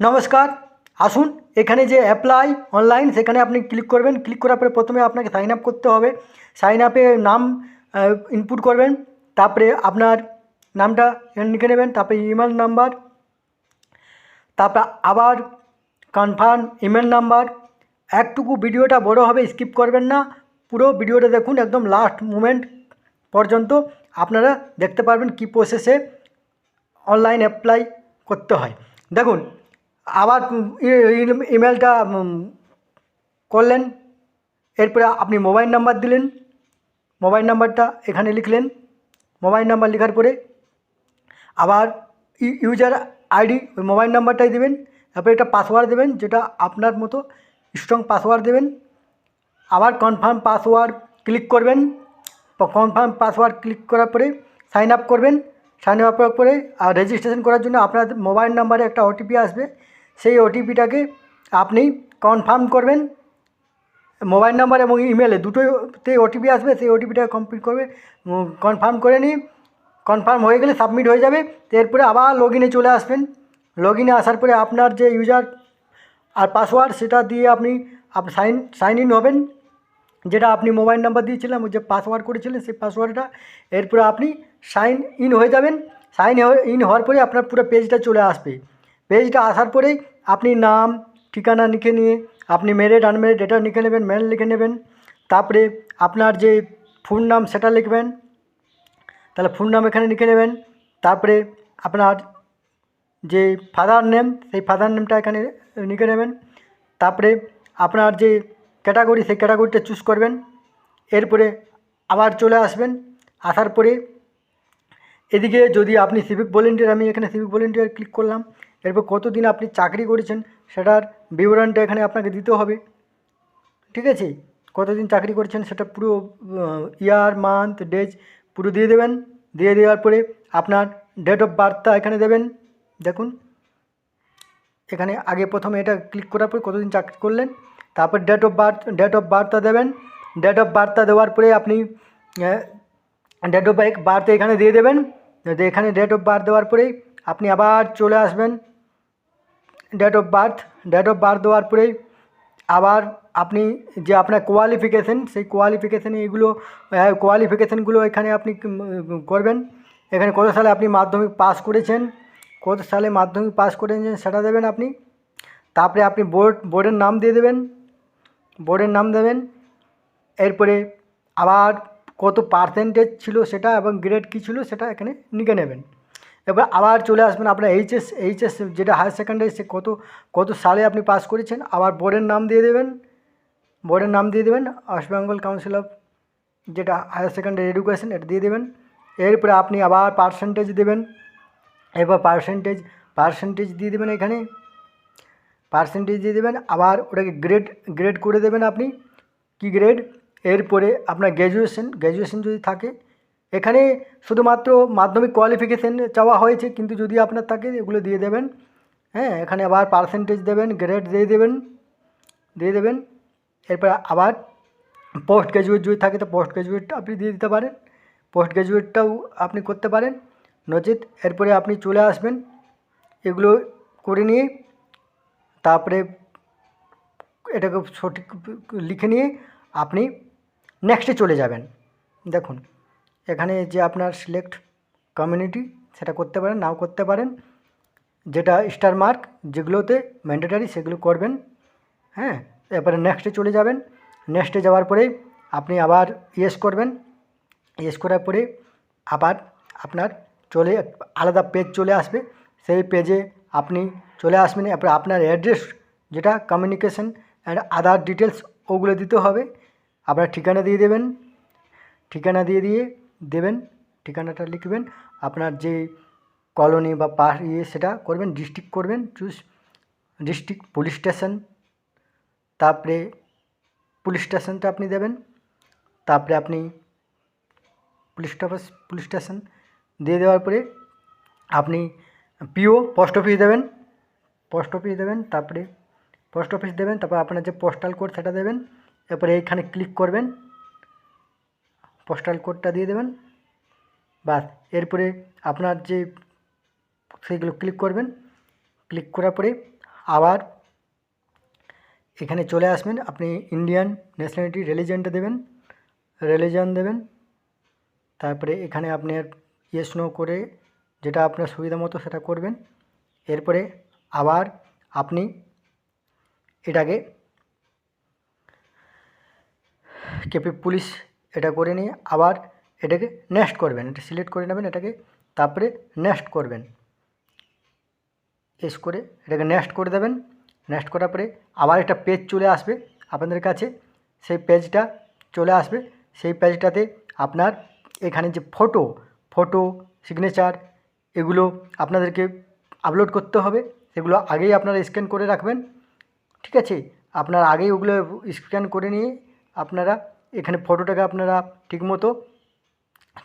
নমস্কার, আসুন এখানে যে অ্যাপ্লাই অনলাইন সেখানে আপনি ক্লিক করবেন। ক্লিক করার পরে প্রথমে আপনাকে সাইন আপ করতে হবে। সাইন আপে নাম ইনপুট করবেন। তারপরে আপনার নামটা লিখে নেবেন, তারপরে ইমেল নাম্বার তারপর আবার কনফার্ম ইমেল নাম্বার একটুকু ভিডিওটা বড় হবে স্কিপ করবেন না। পুরো ভিডিওটা দেখুন, একদম লাস্ট মুমেন্ট পর্যন্ত আপনারা দেখতে পারবেন কী প্রসেসে অনলাইন অ্যাপ্লাই করতে হয়। দেখুন আবার ইমেলটা করলেন। এরপরে আপনি মোবাইল নাম্বার দিলেন। মোবাইল নাম্বারটা এখানে লিখলেন। মোবাইল নাম্বার লেখার পরে আবার ইউজার আইডি ওই মোবাইল নাম্বারটাই দেবেন। তারপরে একটা পাসওয়ার্ড দেবেন, যেটা আপনার মতো স্ট্রং পাসওয়ার্ড দেবেন। আবার কনফার্ম পাসওয়ার্ড ক্লিক করবেন। কনফার্ম পাসওয়ার্ড ক্লিক করার পরে সাইন আপ করবেন। সাইন আপ করার পরে আর রেজিস্ট্রেশন করার জন্য আপনার মোবাইল নাম্বারে একটা ওটিপি আসবে। সেই ওটিপিটাকে আপনি কনফার্ম করবেন। মোবাইল নাম্বার এবং ইমেলে দুটোতে ওটিপি আসবে, সেই ওটিপিটা কমপ্লিট করবে কনফার্ম করে নিই কনফার্ম হয়ে গেলে সাবমিট হয়ে যাবে। এরপরে আবার লগ ইনে চলে আসবেন। লগ ইনে আসার পরে আপনার যে ইউজার আর পাসওয়ার্ড সেটা দিয়ে আপনি সাইন সাইন ইন হবেন। যেটা আপনি মোবাইল নাম্বার দিয়েছিলেন যে পাসওয়ার্ড করেছিলেন, সেই পাসওয়ার্ডটা এরপরে আপনি সাইন ইন হয়ে যাবেন। সাইন ইন হওয়ার পরে আপনার পুরো পেজটা চলে আসবে। পেজটা আসার পরেই আপনি নাম, ঠিকানা লিখে নিয়ে, আপনি মেরিট আনমেরিট এটা লিখে নেবেন মেল লিখে নেবেন। তারপরে আপনার যে ফুল নাম সেটা লিখবেন। তাহলে ফুল নাম এখানে লিখে নেবেন। তারপরে আপনার যে ফাদার নেম সেই ফাদার নেমটা এখানে লিখে নেবেন। তারপরে আপনার যে ক্যাটাগরি সেই ক্যাটাগরিটা চুজ করবেন। এরপরে আবার চলে আসবেন। আসার পরে এদিকে যদি আপনি সিভিক ভলেন্টিয়ার আমি এখানে সিভিক ভলেন্টিয়ার ক্লিক করলাম। এরপর কতদিন আপনি চাকরি করেছেন, সেটার বিবরণটা এখানে আপনাকে দিতে হবে। ঠিক আছে? কতদিন চাকরি করেছেন, সেটা পুরো ইয়ার মান্থ ডেজ পুরো দিয়ে দেবেন। দিয়ে দেওয়ার পরে আপনার ডেট অফ বার্থটা এখানে দেবেন। দেখুন। এখানে আগে প্রথমে এটা ক্লিক করার পরে কতদিন চাকরি করলেন, তারপর date of birth date of বার্থটা দেবেন। ডেট অফ বার্থটা দেওয়ার পরে আপনি ডেট অফ বার্থ এখানে দিয়ে দেবেন। এখানে ডেট অফ বার্থ দেওয়ার পরেই আপনি আবার চলে আসবেন date of birth date of birth দেওয়ার পরেই আবার আপনি যে আপনার কোয়ালিফিকেশান সেই কোয়ালিফিকেশানে এগুলো কোয়ালিফিকেশানগুলো এখানে আপনি করবেন। এখানে কত সালে আপনি মাধ্যমিক পাস করেছেন, কত সালে মাধ্যমিক পাস করেছেন সেটা দেবেন আপনি। তারপরে আপনি বোর্ড বোর্ডের নাম দিয়ে দেবেন বোর্ডের নাম দেবেন। এরপরে আবার কত পার্সেন্টেজ ছিল সেটা এবং গ্রেড কী ছিল সেটা এখানে লিখে নেবেন। এবার আবার চলে আসবেন আপনার এইচএস এইচএস যেটা হায়ার সেকেন্ডারি সে কত কত সালে আপনি পাস করেছেন, আবার বোর্ডের নাম দিয়ে দেবেন। বোর্ডের নাম দিয়ে দেবেন ওয়েস্ট বেঙ্গল কাউন্সিল অফ যেটা হায়ার সেকেন্ডারি এডুকেশন এটা দিয়ে দেবেন। এরপরে আপনি আবার পার্সেন্টেজ দেবেন। এবার পার্সেন্টেজ পার্সেন্টেজ দিয়ে দেবেন এখানে। পার্সেন্টেজ দিয়ে দেবেন, আবার ওটাকে গ্রেড গ্রেড করে দেবেন আপনি। কি গ্রেড এরপরে আপনার গ্র্যাজুয়েশন গ্র্যাজুয়েশন যদি থাকে, এখানে শুধুমাত্র মাধ্যমিক কোয়ালিফিকেশান চাওয়া হয়েছে, কিন্তু যদি আপনার থাকে, এগুলো দিয়ে দেবেন। হ্যাঁ এখানে আবার পার্সেন্টেজ দেবেন গ্রেড দিয়ে দেবেন দিয়ে দেবেন। এরপরে আবার পোস্ট গ্র্যাজুয়েট যদি থাকে, তো পোস্ট গ্র্যাজুয়েটটা আপনি দিয়ে দিতে পারেন। পোস্ট গ্র্যাজুয়েটটাও আপনি করতে পারেন, নচেত। এরপরে আপনি চলে আসবেন, এগুলো করে নিয়ে, তারপরে এটাকে সঠিক লিখে নিয়ে আপনি নেক্সটে চলে যাবেন। দেখুন, এখানে যে আপনার সিলেক্ট কমিউনিটি সেটা করতে পারেন, নাও করতে পারেন। যেটা স্টার মার্ক যেগুলোতে ম্যান্ডেটারি সেগুলো করবেন। হ্যাঁ এরপরে নেক্সটে চলে যাবেন। নেক্সটে যাওয়ার পরে আপনি আবার ইয়েস করবেন। ইয়েস করার পরে আবার আপনার চলে, আলাদা পেজ চলে আসবে। সেই পেজে আপনি চলে আসবেন। এরপরে আপনার অ্যাড্রেস যেটা কমিউনিকেশন অ্যান্ড আদার ডিটেলস ওগুলো দিতে হবে। আপনার ঠিকানা দিয়ে দেবেন, ঠিকানা দিয়ে দিয়ে দেবেন, ঠিকানাটা লিখবেন। আপনার যে কলোনি বা পা ইয়ে সেটা করবেন, ডিস্ট্রিক্ট করবেন, চুজ ডিস্ট্রিক্ট পুলিশ স্টেশন, তারপরে পুলিশ স্টেশনটা আপনি দেবেন, তারপরে আপনি পুলিশ অফিস পুলিশ স্টেশন দিয়ে দেওয়ার পরে আপনি পিও পোস্ট অফিস দেবেন, পোস্ট অফিস দেবেন, তারপরে পোস্ট অফিস দেবেন, তারপর আপনার যে পোস্টাল কোড সেটা দেবেন এরপরে এইখানে ক্লিক করবেন পোস্টাল কোডটা দিয়ে দেবেন, বাস। এরপরে আপনার যে সেইগুলো ক্লিক করবেন ক্লিক করার পরে আবার এখানে চলে আসবেন, আপনি ইন্ডিয়ান ন্যাশনালিটি রিলিজনটা দেবেন রিলিজন দেবেন, তারপরে এখানে আপনার ইয়েস নো করে যেটা আপনার সুবিধা মতো সেটা করবেন। এরপরে আবার আপনি এটাকে কেপি পুলিশ এটা করে নিয়ে আবার এটাকে নেক্সট করবেন, এটা সিলেক্ট করে নেবেন, এটাকে তারপরে নেক্সট করবেন। এস করে এটাকে নেক্সট করে দেবেন, নেক্সট করার পরে আবার একটা পেজ চলে আসবে আপনাদের কাছে, সেই পেজটা চলে আসবে, সেই পেজটাতে আপনার এখানে যে ফটো ফটো সিগনেচার এগুলো আপনাদেরকে আপলোড করতে হবে সেগুলো আগেই আপনারা স্ক্যান করে রাখবেন, ঠিক আছে? আপনার আগেই ওগুলো স্ক্যান করে নিয়ে আপনারা এখানে ফটোটাকে আপনারা ঠিকমতো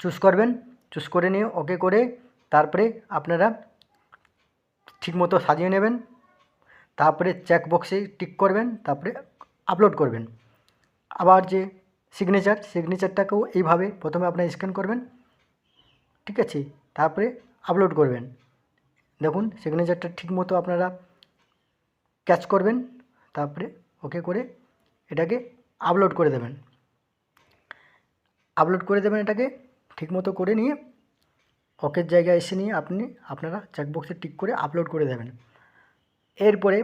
চুজ করবেন, চুজ করে নিয়ে ওকে করে তারপরে আপনারা ঠিকমতো সাজিয়ে নেবেন, তারপরে চেক বক্সে টিক করবেন, তারপরে আপলোড করবেন। আবার যে সিগনেচার সিগনেচারটাকেও এইভাবে প্রথমে আপনারা স্ক্যান করবেন, ঠিক আছে? তারপরে আপলোড করবেন। দেখুন সিগনেচারটা ঠিকমতো আপনারা ক্যাচ করবেন, তারপরে ওকে করে এটাকে আপলোড করে দেবেন। আপলোড করে দেবেন এটাকে, ঠিকমতো করে নিয়ে ওকের জায়গায় এসে নিয়ে আপনি, আপনারা চেকবক্সে টিক করে আপলোড করে দেবেন। এরপরে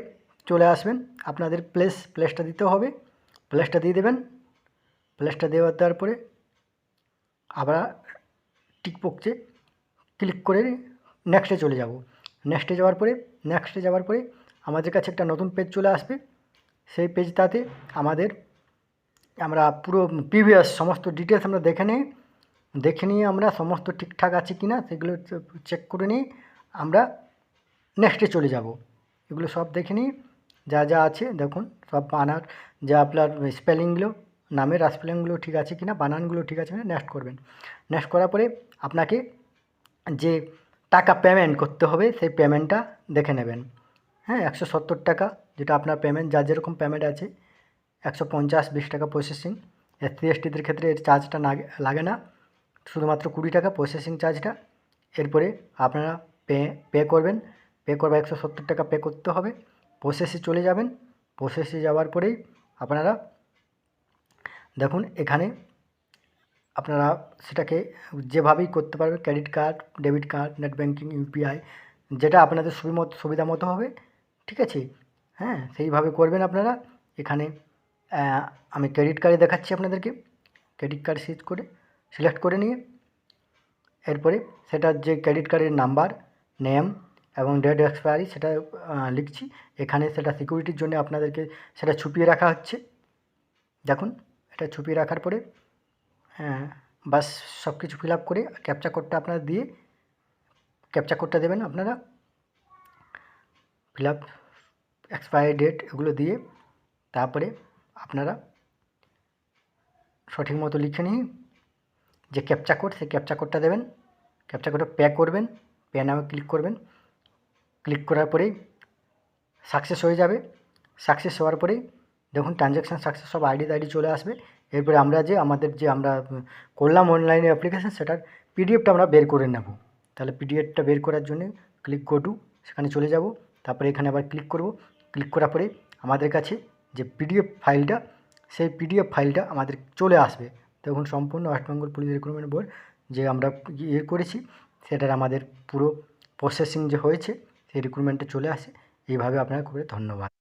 চলে আসবেন, আপনাদের প্লেস প্লেসটা দিতে হবে। প্লেসটা দিয়ে দেবেন। প্লেসটা দেওয়ার দেওয়ার পরে আবার টিক বক্সে ক্লিক করে নেক্সটে চলে যাব। নেক্সটে যাওয়ার পরে নেক্সটে যাওয়ার পরে আমাদের কাছে একটা নতুন পেজ চলে আসবে। সেই পেজটাতে আমাদের আমরা পুরো প্রিভিয়াস সমস্ত ডিটেলস আমরা দেখে নিই। দেখে নিয়ে আমরা সমস্ত ঠিকঠাক আছে কি না সেগুলো চেক করে নিয়ে আমরা নেক্সটে চলে যাব। এগুলো সব দেখে নিই। যা যা আছে, দেখুন, সব বানার যা আপনার স্পেলিংগুলো নামের স্পেলিংগুলো ঠিক আছে কি না বানানগুলো ঠিক আছে কিনা নেক্সট করবেন। নেক্সট করার পরে আপনাকে যে টাকা পেমেন্ট করতে হবে, সেই পেমেন্টটা দেখে নেবেন। হ্যাঁ একশো সত্তর টাকা, যেটা আপনার পেমেন্ট যা যেরকম পেমেন্ট আছে একশো পঞ্চাশ, বিশ টাকা প্রসেসিং এসসি এসটিদের ক্ষেত্রে এর চার্জটা লাগে না। শুধুমাত্র কুড়ি টাকা প্রসেসিং চার্জটা এরপরে আপনারা পে পে করবেন। পে করবে একশো সত্তর টাকা পে করতে হবে। প্রসেসে চলে যাবেন। প্রসেসে যাওয়ার পরেই আপনারা দেখুন, এখানে আপনারা সেটাকে যেভাবেই করতে পারবেন credit card debit card net banking UPI যেটা আপনাদের সুবিমত সুবিধা মতো হবে, ঠিক আছে? হ্যাঁ সেইভাবে করবেন আপনারা। এখানে আমি ক্রেডিট কার্ডে দেখাচ্ছি আপনাদেরকে। ক্রেডিট কার্ড সিলেক্ট করে সিলেক্ট করে নিয়ে, এরপরে সেটার যে ক্রেডিট কার্ডের নাম্বার নেম এবং ডেট এক্সপায়ারি সেটা লিখছি। এখানে সেটা সিকিউরিটির জন্য আপনাদেরকে সেটা ছুপিয়ে রাখা হচ্ছে। দেখুন, এটা ছুপিয়ে রাখার পরে বাস সব কিছু ফিল আপ করে ক্যাপচা কোডটা আপনারা দিয়ে ক্যাপচা কোডটা দেবেন আপনারা। ফিল আপ এক্সপায়ারি ডেট এগুলো দিয়ে, তারপরে আপনারা সঠিক মতো লিখে নিয়ে যে ক্যাপচা কোড সেই ক্যাপচা কোডটা দেবেন। ক্যাপচা কোডটা পে করবেন প্যা নামে ক্লিক করবেন। ক্লিক করার পরেই সাকসেস হয়ে যাবে। সাকসেস হওয়ার পরেই দেখুন ট্রানজ্যাকশান সাকসেস সব আইডি আইডি চলে আসবে। এরপরে আমরা যে আমাদের যে আমরা করলাম অনলাইনে অ্যাপ্লিকেশান সেটার পিডিএফটা আমরা বের করে নেব। তাহলে পিডিএফটা বের করার জন্য ক্লিক গো টু সেখানে চলে যাব। তারপরে এখানে আবার ক্লিক করব। ক্লিক করার পরে আমাদের কাছে যে পিডিএফ ফাইলটা, সেই পিডিএফ ফাইলটা আমাদের চলে আসবে। তখন সম্পূর্ণ ওয়েস্টবেঙ্গল পুলিশ রিক্রুটমেন্ট বোর্ড যে আমরা ইয়ে করেছি, সেটার আমাদের পুরো প্রসেসিং যে হয়েছে, সেই রিক্রুটমেন্টে চলে আসে। এইভাবে আপনারা করে ধন্যবাদ।